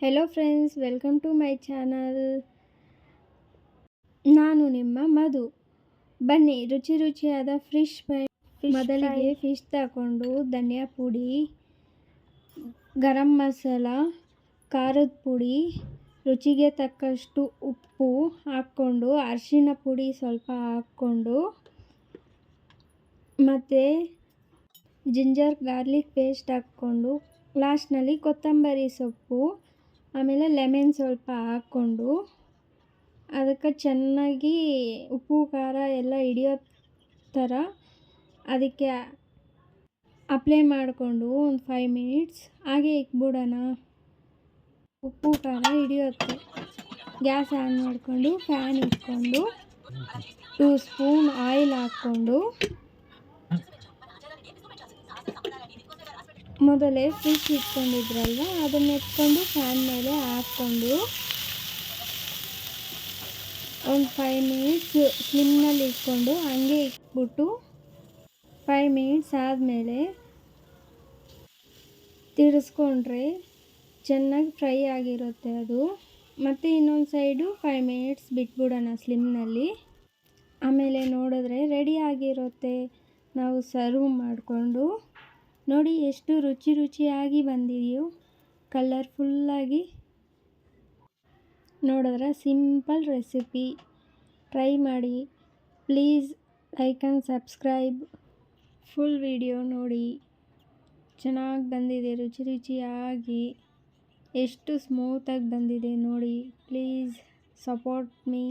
Hello friends welcome to my channel ನಾನು ನಿಮ್ಮ ಮಧು. ಬನ್ನಿ ರುಚಿ ರುಚಿಯಾದ ಫಿಶ್ ಫ್ರೈ ಮೊದಲಿಗೆ ಫಿಶ್ ತಗೊಂಡು ಧನಿಯಾ ಪುಡಿ ಗರಂ ಮಸಾಲ ಖಾರದ ಪುಡಿ ರುಚಿಗೆ ತಕ್ಕಷ್ಟು ಉಪ್ಪು ಹಾಕ್ಕೊಂಡು ಅರಿಶಿನ ಪುಡಿ ಸ್ವಲ್ಪ ಹಾಕ್ಕೊಂಡು ಮತ್ತು ಜಿಂಜರ್ ಗಾರ್ಲಿಕ್ ಪೇಸ್ಟ್ ಹಾಕ್ಕೊಂಡು ಲಾಸ್ಟ್ನಲ್ಲಿ ಕೊತ್ತಂಬರಿ ಸೊಪ್ಪು ಆಮೇಲೆ ಲೆಮನ್ ಸ್ವಲ್ಪ ಹಾಕ್ಕೊಂಡು ಅದಕ್ಕೆ ಚೆನ್ನಾಗಿ ಉಪ್ಪು, ಖಾರ ಎಲ್ಲ ಹಿಡಿಯೋ ಥರ ಅದಕ್ಕೆ ಅಪ್ಲೈ ಮಾಡಿಕೊಂಡು ಒಂದು ಫೈವ್ ಮಿನಿಟ್ಸ್ ಹಾಗೆ ಇಕ್ಬಿಡೋಣ. ಉಪ್ಪು, ಖಾರ ಹಿಡಿಯುತ್ತೆ ಗ್ಯಾಸ್ ಆನ್ ಮಾಡಿಕೊಂಡು ಫ್ಯಾನ್ ಇಟ್ಕೊಂಡು ಟೂ ಸ್ಪೂನ್ ಆಯಿಲ್ ಹಾಕ್ಕೊಂಡು ಮೊದಲೇ ಫ್ರಿಜ್ ಇಟ್ಕೊಂಡಿದ್ರಲ್ವ? ಅದನ್ನ ಎತ್ಕೊಂಡು ಫ್ಯಾನ್ ಮೇಲೆ ಹಾಕ್ಕೊಂಡು ಒಂದು ಫೈವ್ ಮಿನಿಟ್ಸ್ ಸ್ಲಿಮ್ನಲ್ಲಿ ಇಟ್ಕೊಂಡು ಹಂಗೆ ಇಟ್ಬಿಟ್ಟು ಫೈವ್ ಮಿನಿಟ್ಸ್ ಆದಮೇಲೆ ತಿರ್ಸ್ಕೊಂಡ್ರೆ ಚೆನ್ನಾಗಿ ಫ್ರೈ ಆಗಿರುತ್ತೆ ಅದು. ಮತ್ತು ಇನ್ನೊಂದು ಸೈಡು ಫೈವ್ ಮಿನಿಟ್ಸ್ ಬಿಟ್ಬಿಡೋಣ ಸ್ಲಿಮ್ನಲ್ಲಿ ಆಮೇಲೆ ನೋಡಿದ್ರೆ ರೆಡಿ ಆಗಿರುತ್ತೆ. ನಾವು ಸರ್ವ್ ಮಾಡಿಕೊಂಡು. ನೋಡಿ ಎಷ್ಟು ರುಚಿ ರುಚಿಯಾಗಿ ಬಂದಿದೆಯೋ, ಕಲರ್ಫುಲ್ಲಾಗಿ. ನೋಡಿದ್ರೆ ಸಿಂಪಲ್ ರೆಸಿಪಿ. ಟ್ರೈ ಮಾಡಿ. Please like and subscribe. Full video ನೋಡಿ. ಚೆನ್ನಾಗಿ ಬಂದಿದೆ, ರುಚಿ ರುಚಿಯಾಗಿ. ಎಷ್ಟು ಸ್ಮೂತಾಗಿ ಬಂದಿದೆ ನೋಡಿ. Please support me.